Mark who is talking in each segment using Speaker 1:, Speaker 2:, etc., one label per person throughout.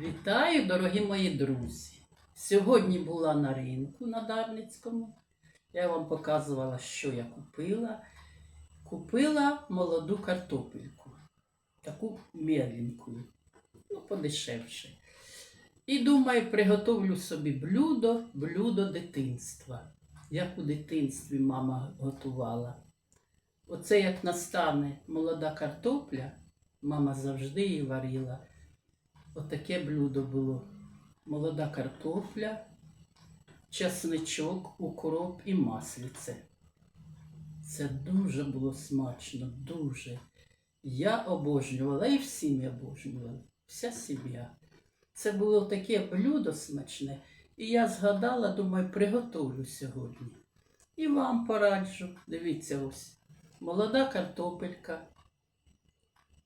Speaker 1: Вітаю, дорогі мої друзі! Сьогодні була на ринку на Дарницькому. Я вам показувала, що я купила. Купила молоду картопельку, таку меленьку, ну, подешевше. І думаю, приготовлю собі блюдо, блюдо дитинства. Як у дитинстві мама готувала. Оце як настане молода картопля, мама завжди її варила. Отаке блюдо було. Молода картопля, часничок, укроп і маслице. Це дуже було смачно, дуже. Я обожнювала і всі ми обожнювали, вся сім'я. Це було таке блюдо смачне, і я згадала, думаю, приготовлю сьогодні. І вам пораджу. Дивіться ось. Молода картопелька,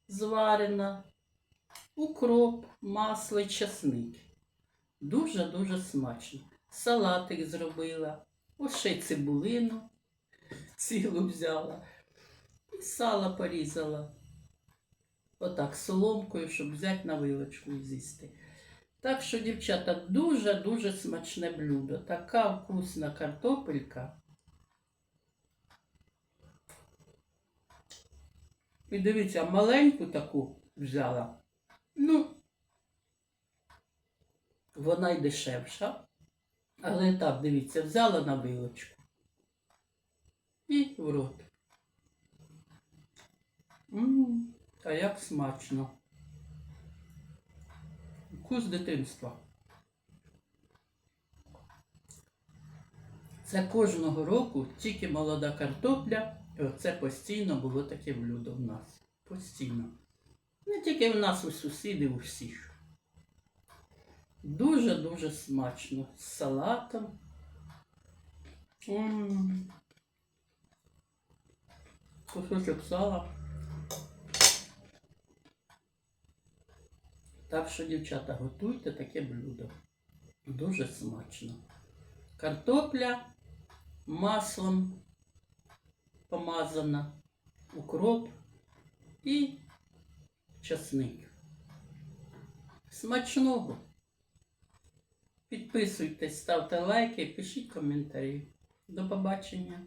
Speaker 1: зварена, укроп, масло і часник. Дуже-дуже смачно. Салатик зробила, ось ще й цибулину цілу взяла. І сало порізала. Отак соломкою, щоб взяти на вилочку і з'їсти. Так що, дівчата, дуже-дуже смачне блюдо. Така вкусна картопелька. І дивіться, маленьку таку взяла. Ну, вона й дешевша. Але так, дивіться, взяла на вилочку. І в рот. М, А як смачно. Вкус дитинства. Це кожного року тільки молода картопля. І оце постійно було таке блюдо в нас. Постійно. Не тільки в нас, у сусідів, у всіх. Дуже-дуже смачно. З салатом. М. Кусочок сала. Так що, дівчата, готуйте таке блюдо. Дуже смачно. Картопля маслом помазана, укроп і часник. Смачного! Підписуйтесь, ставте лайки, пишіть коментарі. До побачення!